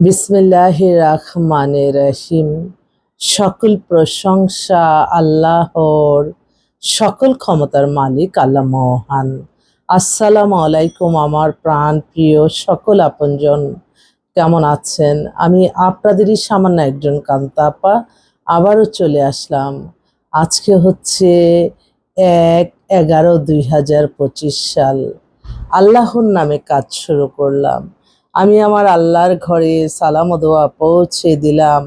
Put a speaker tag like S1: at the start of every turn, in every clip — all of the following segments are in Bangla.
S1: বিসমিল্লাহ রহমানে রহিম। সকল প্রশংসা আল্লাহর, সকল ক্ষমতার মালিক আল্লাহ মহান। আসসালামু আলাইকুম আমার প্রাণ প্রিয় সকল আপনজন। কেমন আছেন? আমি আপনাদেরই সামান্য একজন কান্তাপা। আবারও চলে আসলাম। আজকে হচ্ছে এক এগারো দুই হাজার পঁচিশ সাল। আল্লাহর নামে কাজ শুরু করলাম। আমি আমার আল্লাহর ঘরে সালাম দোয়া পৌঁছে দিলাম।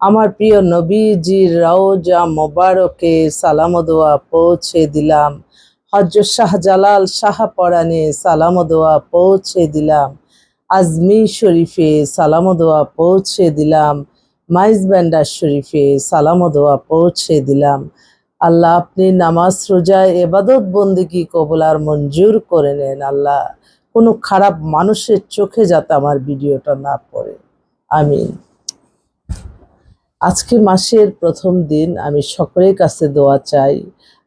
S1: আমার প্রিয় নবীজির রওজা মোবারকে সালাম দোয়া পৌঁছে দিলাম। হজরত শাহজালাল শাহ পরাণে সালাম দোয়া পৌঁছে দিলাম। আজমি শরীফে সালাম দোয়া পৌঁছে দিলাম। মাইজ ব্যান্ডার শরীফে সালাম দোয়া পৌঁছে দিলাম। আল্লাহ আপনি নামাজ রোজা এবাদত, বন্দিগি কবলার মঞ্জুর করে নেন আল্লাহ। কোনো খারাপ মানুষের চোখে যাতে আমার ভিডিওটা না পড়ে। আমিন। আজকে মাসের প্রথম দিন, আমি সকলের কাছে দোয়া চাই।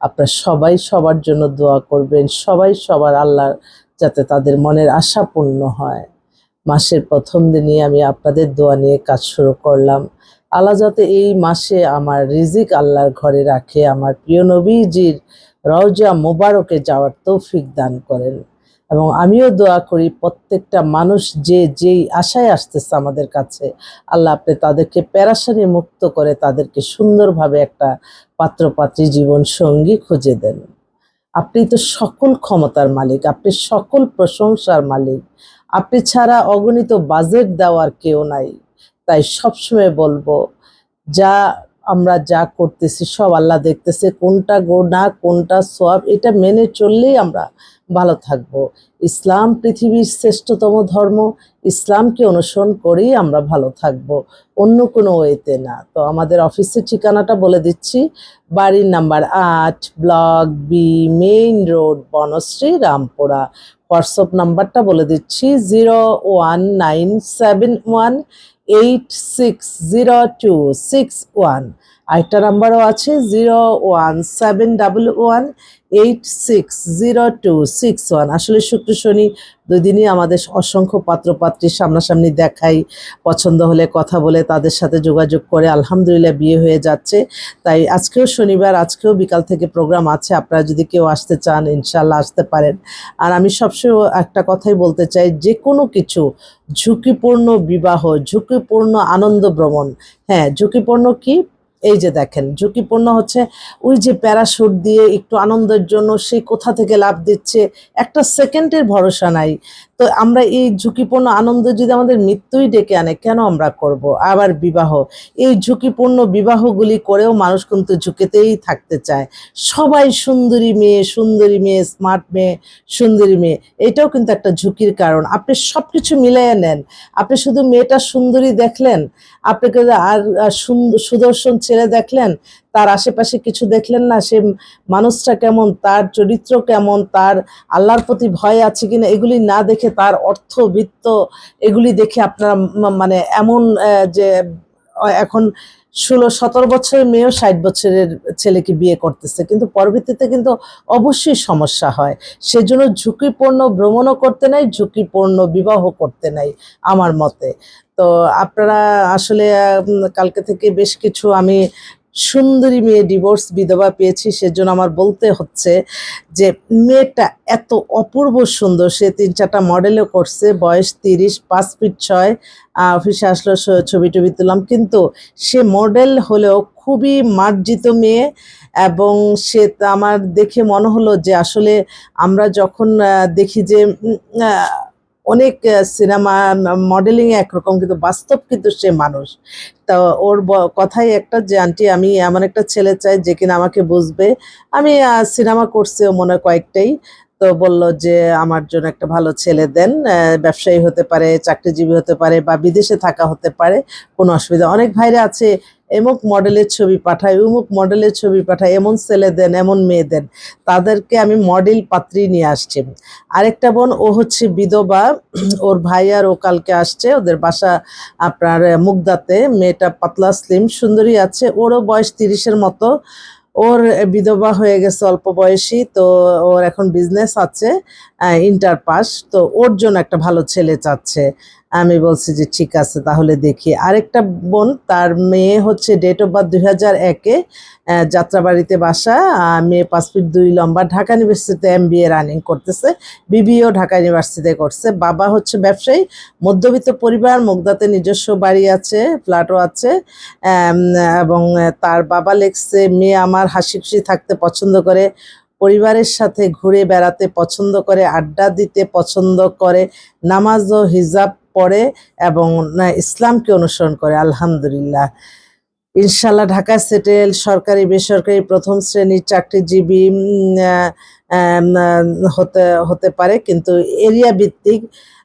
S1: আপনারা সবাই সবার জন্য দোয়া করবেন। সবাই সবার আল্লাহ যাতে তাদের মনের আশা পূর্ণ হয়। মাসের প্রথম দিনই আমি আপনাদের দোয়া নিয়ে কাজ শুরু করলাম। আল্লাহ যাতে এই মাসে আমার রিজিক আল্লাহর ঘরে রাখে, আমার প্রিয় নবীজির রওজা মোবারকে যাওয়ার তৌফিক দান করেন। এবং আমিও দোয়া করি প্রত্যেকটা মানুষ যে যেই আশায় আসতেছে আমাদের কাছে, আল্লাহ আপনি তাদেরকে প্যারাসানি মুক্ত করে তাদেরকে সুন্দরভাবে একটা পাত্রপাত্রী জীবন সঙ্গী খুঁজে দেন। আপনি তো সকল ক্ষমতার মালিক, আপনি সকল প্রশংসার মালিক। আপনি ছাড়া অগণিত বাজেট দেওয়ার কেউ নাই। তাই সবসময় বলব, যা আমরা যা করতেছি সব আল্লাহ দেখতেছে, কোনটা গোনা কোনটা সব এটা মেনে চললেই আমরা ভালো থাকব। ইসলাম পৃথিবীর শ্রেষ্ঠতম ধর্ম, ইসলামকে অনুসরণ করেই আমরা ভালো থাকব। অন্য কোনো ওয়েতে না। তো আমাদের অফিসের ঠিকানাটা বলে দিচ্ছি। বাড়ির নাম্বার আট, block B main road, Banasree, Rampura. WhatsApp নাম্বারটা বলে দিচ্ছি zero one nine seven one eight six zero two six one আরেকটা নাম্বারও আছে zero one seven double one eight six zero two six one. আসলে শুক্র শনি দুই দিনই আমাদের অসংখ্য পাত্রপাত্রীর সামনাসামনি দেখাই, পছন্দ হলে কথা বলে তাদের সাথে যোগাযোগ করে আলহামদুলিল্লাহ বিয়ে হয়ে যাচ্ছে। তাই আজকেও শনিবার, আজকেও বিকাল থেকে প্রোগ্রাম আছে, আপনারা যদি কেউ আসতে চান ইনশাল্লাহ আসতে পারেন। আর আমি সবসময় একটা কথাই বলতে চাই, যে কোনো কিছু, ঝুঁকিপূর্ণ বিবাহ, ঝুঁকিপূর্ণ আনন্দ ভ্রমণ হ্যাঁ ঝুঁকিপূর্ণ কি? এই যে দেখেন, ঝুঁকিপূর্ণ হচ্ছে ওই যে প্যারাশুট দিয়ে একটু আনন্দের জন্য সেই কোথা থেকে লাভ দিচ্ছে, একটা সেকেন্ডের ভরসা নাই। তো আমরা এই ঝুঁকিপূর্ণ আনন্দ যদি আমাদের মৃত্যুই ডেকে আনে, কেন আমরা করব? আবার বিবাহ। এই ঝুঁকিপূর্ণ বিবাহগুলি করেও মানুষ কিন্তু ঝুঁকিতেই থাকতে চায়। সবাই সুন্দরী মেয়ে সুন্দরী মেয়ে স্মার্ট মেয়ে, সুন্দরী মেয়ে, এটাও কিন্তু একটা ঝুঁকির কারণ। আপনি সব কিছু মিলাইয়া নেন। আপনি শুধু মেয়েটা সুন্দরী দেখলেন আপনাকে আর সুদর্শন ছেলে দেখলেন তার আশেপাশে কিছু দেখলেন না? সে মানুষটা কেমন? তার চরিত্র কেমন? তার আল্লাহর প্রতি ভয় আছে কিনা? এগুলি না দেখে তার অর্থ, বৃত্ত এগুলি দেখে আপনারা মানে এমন যে এখন ষোলো, সতেরো বছরের মেয়েও ষাট বছরের ছেলেকে বিয়ে করতেছে। কিন্তু পরবর্তীতে কিন্তু অবশ্যই সমস্যা হয়। সেজন্য ঝুঁকিপূর্ণ ভ্রমণও করতে নাই, ঝুঁকিপূর্ণ বিবাহ করতে নাই আমার মতে। তো আপনারা আসলে কালকে থেকে বেশ কিছু আমি সুন্দরী মেয়ে ডিভোর্স বিধবা পেয়েছি, সেজন্য আমার বলতে হচ্ছে যে মেয়েটা এত অপূর্ব সুন্দর। সে তিন চারটা মডেলও করছে, বয়স তিরিশ, পাঁচ ফিট ছয় অফিসে আসলো ছবি টবি তুললাম। কিন্তু সে মডেল হলেও খুবই মার্জিত মেয়ে এবং সে আমার দেখে মনে হলো যে আসলে আমরা যখন দেখি যে অনেক সিনেমা মডেলিং একরকম, কিন্তু বাস্তব কিন্তু সে মানুষ। তা ওর কথাই একটা যে, আন্টি, আমি এমন একটা ছেলে চাই যে কিনা আমাকে বুঝবে। আমি সিনেমা করছিও মনে কয়েকটাই। তো বলল যে, আমার জন্য একটা ভালো ছেলে দেন ব্যবসায়ী হতে পারে, চাকরিজীবী হতে পারে বা বিদেশে থাকা হতে পারে, কোনো অসুবিধা। অনেক ভাইরা আছে এমুক মডেলের ছবি পাঠায়, উমুক মডেলের ছবি পাঠায়, এমন ছেলে দেন, এমন মেয়ে দেন, তাদেরকে আমি মডেল পাত্রী নিয়ে আসছি। আরেকটা বোন, ও হচ্ছে বিধবা, ওর ভাই আর ও কালকে আসছে, ওদের বাসা আপনার মুগদাতে, মেয়েটা পাতলা স্লিম সুন্দরী আছে, ওরও বয়স তিরিশের মতো, ওর বিধবা হয়ে গেছে অল্প বয়সী, তো ওর এখন বিজনেস আছে ইন্টার পাস তো ওর জন্য একটা ভালো ছেলে চাচ্ছে। আমি বলছি যে, ঠিক আছে, তাহলে দেখি। আরেকটা বোন, তার মেয়ে হচ্ছে ডেট অফ বার্থ দুই হাজার একে যাত্রাবাড়িতে বাসা মেয়ে পাঁচ ফিট দুই লম্বা, ঢাকা ইউনিভার্সিটিতে এম বি এ রানিং করতেছে বিবিও ঢাকা ইউনিভার্সিটিতে করছে। বাবা হচ্ছে ব্যবসায়ী, মধ্যবিত্ত পরিবার, মুগদাতে নিজস্ব বাড়ি আছে ফ্ল্যাটও আছে এবং তার বাবা লেখছে, মেয়ে আমার হাসি খুশি থাকতে পছন্দ করে, পরিবারের সাথে ঘুরে বেড়াতে পছন্দ করে, আড্ডা দিতে পছন্দ করে, নামাজ ও হিজাব পড়ে এবং না, ইসলামকে অনুসরণ করে আলহামদুলিল্লাহ। ইনশাল্লাহ ঢাকা সেটেল সরকারি বেসরকারি প্রথম শ্রেণির চাকরিজীবী হতে হতে পারে কিন্তু এরিয়া ভিত্তিক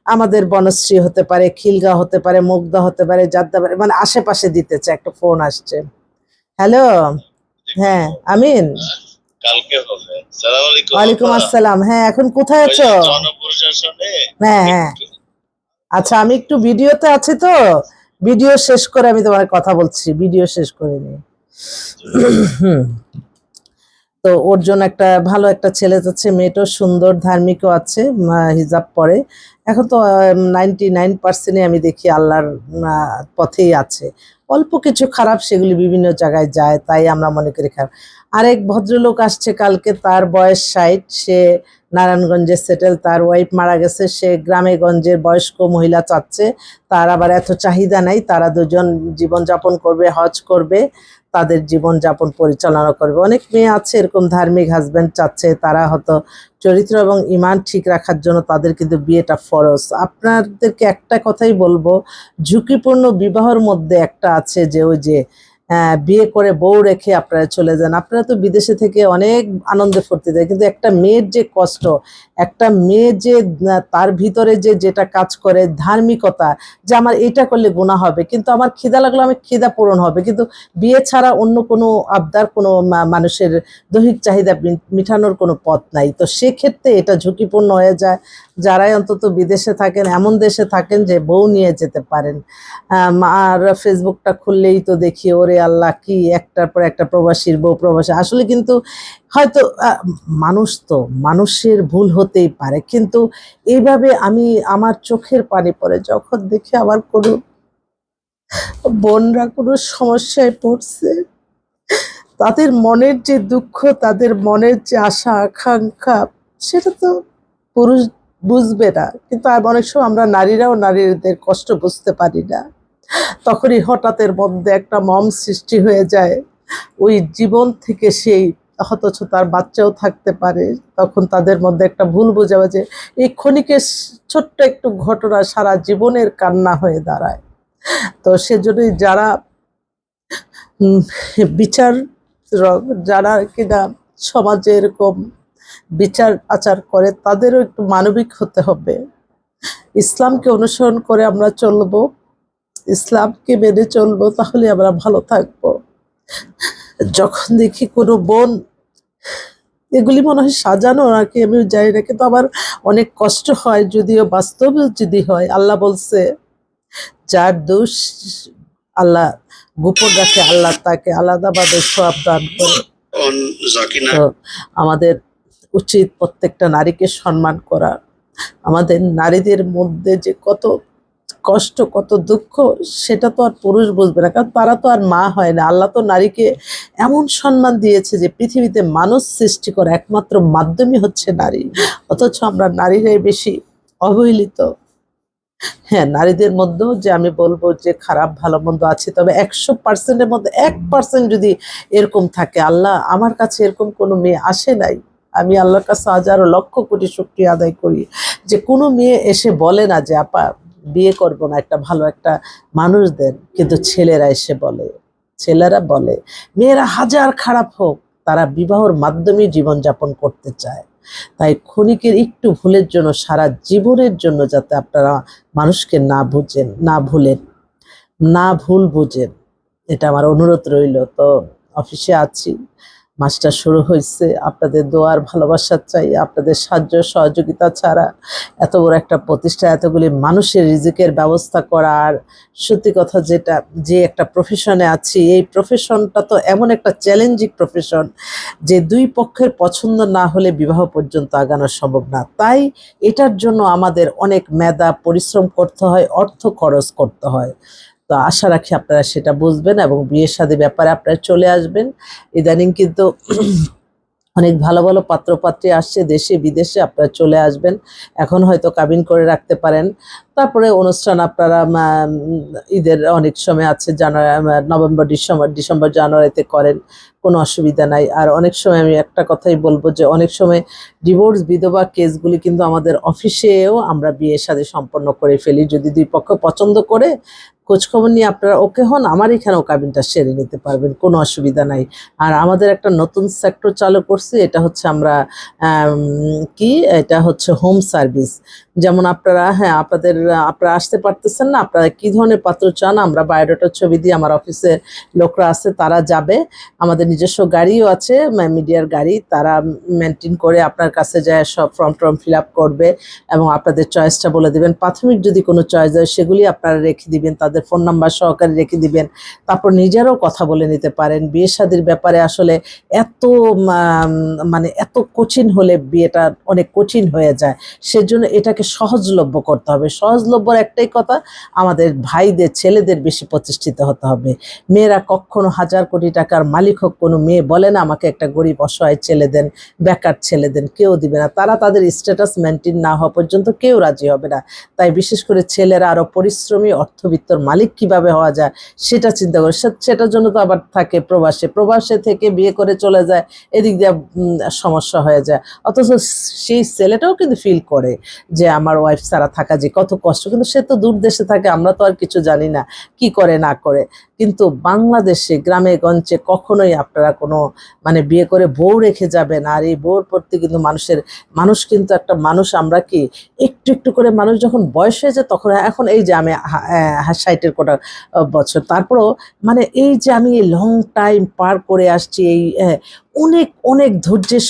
S1: আমাদের বনশ্রী হতে পারে খিলগা হতে পারে মুগদা হতে পারে জাদ্দা পারে মানে আশেপাশে দিতে চায় একটা ফোন আসছে। হ্যালো? হ্যাঁ আমিন।
S2: কালকে হবে। সালাম আলাইকুম
S1: ওয়ালাইকুম। আসসালাম। হ্যাঁ এখন কোথায় আছো? হ্যাঁ হ্যাঁ। আচ্ছা আমি একটু ভিডিওতে আছি তো। ভিডিও শেষ করে আমি তোমার কথা বলছি। ভিডিও শেষ করে নি। তো ওর জন্য একটা ভালো একটা ছেলে যাচ্ছে, মেয়েটাও সুন্দর, ধার্মিকও আছে হিজাব পরে। এখন তো নাইনটি নাইন পার্সেন্টই আমি দেখি আল্লাহর পথেই আছে। অল্প কিছু খারাপ সেগুলি বিভিন্ন জায়গায় যায়, তাই আমরা মনে করি খারাপ। আরেক ভদ্রলোক আসছে কালকে, তার বয়স ষাট, সে নারায়ণগঞ্জে সেটেল, তার ওয়াইফ মারা গেছে। সে গ্রামে গঞ্জের বয়স্ক মহিলা চাচ্ছে। তার আবার এত চাহিদা নাই, তারা দুজন জীবনযাপন করবে, হজ করবে, তাদের জীবনযাপন পরিচালনা করবে। অনেক মেয়ে আছে, এরকম ধার্মিক হাজব্যান্ড চাচ্ছে, তারা হয়তো চরিত্র এবং ইমান ঠিক রাখার জন্য তাদের কিন্তু বিয়েটা ফরজ। আপনাদেরকে একটা কথাই বলব, ঝুঁকিপূর্ণ বিবাহর মধ্যে একটা আছে যে ওই যে বিয়ে করে বউ রেখে আপনারা চলে যান। আপনারা তো বিদেশে থেকে অনেক আনন্দে ফুর্তি দেয়, কিন্তু একটা মেয়ের যে কষ্ট, একটা মেয়ে যে তার ভিতরে যে যেটা কাজ করে, ধার্মিকতা, যে আমার এটা করলে গুণা হবে, কিন্তু আমার খিদা লাগল, আমি খিদা পূরণ হবে। কিন্তু বিয়ে ছাড়া অন্য কোনো আবদার, কোনো মানুষের দৈহিক চাহিদা মি- মিটানোর কোনো পথ নাই। তো সেক্ষেত্রে এটা ঝুঁকিপূর্ণ হয়ে যায়। যারাই অন্তত বিদেশে থাকেন, এমন দেশে থাকেন যে বউ নিয়ে যেতে পারেন। আর ফেসবুকটা খুললেই তো দেখি, ওরে আল্লাহ কি একটার পর একটা প্রবাসীর বউ প্রবাসী? আসলে কিন্তু হয়তো মানুষ তো, মানুষের ভুল হতেই পারে। কিন্তু এইভাবে আমি আমার চোখের পানি পড়ে, যখন দেখি আমার কোনো বোনরা কোনো সমস্যায় পড়ছে, তাদের মনের যে দুঃখ, তাদের মনের যে আশা, আকাঙ্ক্ষা, সেটা তো পুরুষ বুঝবে না। কিন্তু অনেক সময় আমরা নারীরাও নারীদের কষ্ট বুঝতে পারি না। তখনই হঠাৎের মধ্যে একটা মম সৃষ্টি হয়ে যায়। ওই জীবন থেকে সেই অথচ তার বাচ্চাও থাকতে পারে। তখন তাদের মধ্যে একটা ভুল বোঝাবুঝি এই ক্ষণিকের ছোট্ট একটু ঘটনা সারা জীবনের কান্না হয়ে দাঁড়ায়। তো সেজন্যই যারা বিচার যারা কিনা সমাজে এরকম বিচার আচার করে তাদেরও একটু মানবিক হতে হবে। ইসলামকে অনুসরণ করে আমরা চলবো। ইসলামকে মেনে চলবো তাহলে আমরা ভালো থাকব। যখন দেখি কোনো বোন এগুলি মনে হয় সাজানো নাকি আমি জানি না কিন্তু আমার অনেক কষ্ট হয় যদিও বাস্তবে যদি হয় আল্লাহ বলছে যার দোষ আল্লাহ গোপন রাখে আল্লাহ তাকে আলাদাভাবে সব দান করে। আমাদের উচিত প্রত্যেকটা নারীকে সম্মান করা। আমাদের নারীদের মধ্যে যে কত কষ্ট, কত দুঃখ, সেটা তো আর পুরুষ বুঝবে না। কারণ তারা তো আর মা হয় না। আল্লাহ তো নারীকে এমন সম্মান দিয়েছে যে পৃথিবীতে মানুষ সৃষ্টি করা একমাত্র মাধ্যমই হচ্ছে নারী। অথচ আমরা নারীরাই বেশি অবহেলিত। হ্যাঁ নারীদের মধ্যেও যে আমি বলব যে খারাপ, ভালো, মন্দ আছে, তবে একশো পার্সেন্টের মধ্যে, এক পার্সেন্ট যদি এরকম থাকে, আল্লাহ আমার কাছে এরকম কোনো মেয়ে আসে নাই। আমি আল্লাহর কাছে হাজারো লক্ষ কোটি শক্তি আদায় করি যে কোনো মেয়ে এসে বলে না যে, আপা বিয়ে করব না, একটা ভালো একটা মানুষ দেন। কিন্তু ছেলেরা এসে বলে, ছেলেরা বলে, মেয়েরা হাজার খারাপ হোক, তারা বিবাহর মাধ্যমে জীবনযাপন করতে চায়। তাই ক্ষণিকের একটু ভুলের জন্য, সারা জীবনের জন্য যাতে আপনারা মানুষকে না বুঝেন, না ভুলেন, না ভুল বুঝেন। এটা আমার অনুরোধ রইল। তো অফিসে আছি। মাসটা শুরু হয়েছে। আপনাদের দোয়ার ভালোবাসা চাই, আপনাদের সাহায্য সহযোগিতা ছাড়া। এত বড় একটা প্রতিষ্ঠা এতগুলি মানুষের রিজিকের ব্যবস্থা করা। আর সত্যি কথা যেটা, যে একটা প্রফেশনে আছি, এই প্রফেশনটা তো এমন একটা চ্যালেঞ্জিং প্রফেশন যে দুই পক্ষের পছন্দ না হলে বিবাহ পর্যন্ত আগানো সম্ভব না। তাই এটার জন্য আমাদের অনেক মেধা, পরিশ্রম করতে হয়, অর্থ খরচ করতে হয়। তো আশা রাখি আপনারা সেটা বুঝবেন এবং বিয়ের সাথে ব্যাপারে আপনারা চলে আসবেন। ইদানিং কিন্তু অনেক ভালো ভালো পাত্রপাত্রী আসছে, দেশে, বিদেশে আপনারা চলে আসবেন। এখন হয়তো কাবিন করে রাখতে পারেন। তারপরে অনুষ্ঠান আপনারা ঈদের অনেক সময় আছে, জানুয়ারি নভেম্বর, ডিসেম্বর ডিসেম্বর, জানুয়ারিতে করেন, কোনো অসুবিধা নাই। আর অনেক সময় আমি একটা কথাই বলব যে, অনেক সময় ডিভোর্স বিধবা কেসগুলি কিন্তু আমাদের অফিসেও আমরা বিয়ের সাথে সম্পন্ন করে ফেলি। যদি দুই পক্ষ পছন্দ করে খোঁজখবর নিয়ে আপনারা ওকে হন, আমার এখানেও কাবিনটা সেরে নিতে পারবেন, কোনো অসুবিধা নাই। আর আমাদের একটা নতুন সেক্টর চালু করছি, এটা হচ্ছে আমরা কি? এটা হচ্ছে হোম সার্ভিস যেমন আপনারা হ্যাঁ আপনাদের, আপনারা আসতে পারতেছেন না, আপনারা কি ধরনের পাত্র চান, আমরা বায়োডাটার ছবি দিয়ে আমার অফিসের লোকরা আছে, তারা যাবে। আমাদের নিজস্ব গাড়িও আছে মিডিয়ার গাড়ি, তারা মেনটেন করে আপনার কাছে যায়, সব ফর্ম টর্ম ফিল আপ করবে এবং আপনাদের চয়েসটা বলে দেবেন। প্রাথমিক যদি কোনো চয়েস হয়, সেগুলি আপনারা রেখে দিবেন, তাদের ফোন নাম্বার সহকারে রেখে দিবেন। তারপর নিজেরাও কথা বলে নিতে পারেন। বিয়ে শাদির ব্যাপারে আসলে এত মানে এত কঠিন হলে বিয়েটা অনেক কঠিন হয়ে যায়। সেজন্য এটাকে সহজলভ্য করতে হবে। সহজলভ্যর একটাই কথা, আমাদের ভাইদের, ছেলেদের বেশি প্রতিষ্ঠিত হতে হবে। মেয়েরা কখনো হাজার কোটি টাকার মালিক হোক, কোনো মেয়ে বলে না, আমাকে একটা গরিব, অসহায় ছেলে দেন, বেকার ছেলে দেন, কেউ দিবে না। তারা তাদের স্ট্যাটাস মেনটেন না হওয়া পর্যন্ত কেউ রাজি হবে না। তাই বিশেষ করে ছেলেরা আরও পরিশ্রমী, অর্থবিত্তর মালিক কীভাবে হওয়া যায়, সেটা চিন্তা করে। সেটার জন্য তো আবার থাকে প্রবাসে। প্রবাসে থেকে বিয়ে করে চলে যায়, এদিক দিয়ে সমস্যা হয়ে যায়। অথচ সেই ছেলেটাও কিন্তু ফিল করে যে আমার ওয়াইফ ছাড়া থাকা যে কত কষ্ট। কিন্তু সে তো দূর দেশে থাকে, আমরা তো আর কিছু জানি না কি করে, না করে। কিন্তু বাংলাদেশে, গ্রামে, গঞ্জে কখনোই আপনারা কোনো মানে বিয়ে করে বউ রেখে যাবেন। আর এই বউর প্রতি কিন্তু মানুষের, মানুষ কিন্তু একটা মানুষ, আমরা কি একটু একটু করে মানুষ যখন বয়স হয়ে যায়, তখন এখন এই যে আমি ষাটের কোটা, বছর, তারপরও মানে এই যে আমি লং টাইম পার করে আসছি, এই অনেক অনেক ধৈর্যের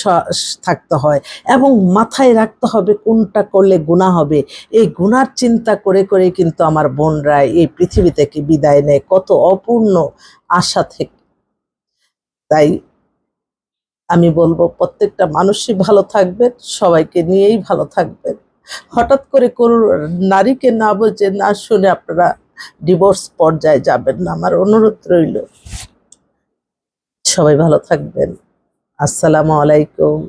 S1: থাকতে হয় এবং মাথায় রাখতে হবে কোনটা করলে গুণা হবে। এই গুণার চিন্তা করে করে কিন্তু আমার বোনরা এই পৃথিবী থেকে বিদায় নেয়। কত অপূর্ণ আশা থেকে। তাই আমি বলব, প্রত্যেকটা মানুষই ভালো থাকবেন সবাইকে নিয়েই ভালো থাকবেন হঠাৎ করে কোনো নারীকে না বলছে না শুনে আপনারা ডিভোর্স পর্যায়ে যাবেন না। আমার অনুরোধ রইল, সবাই ভালো থাকবেন। আসসালামু আলাইকুম।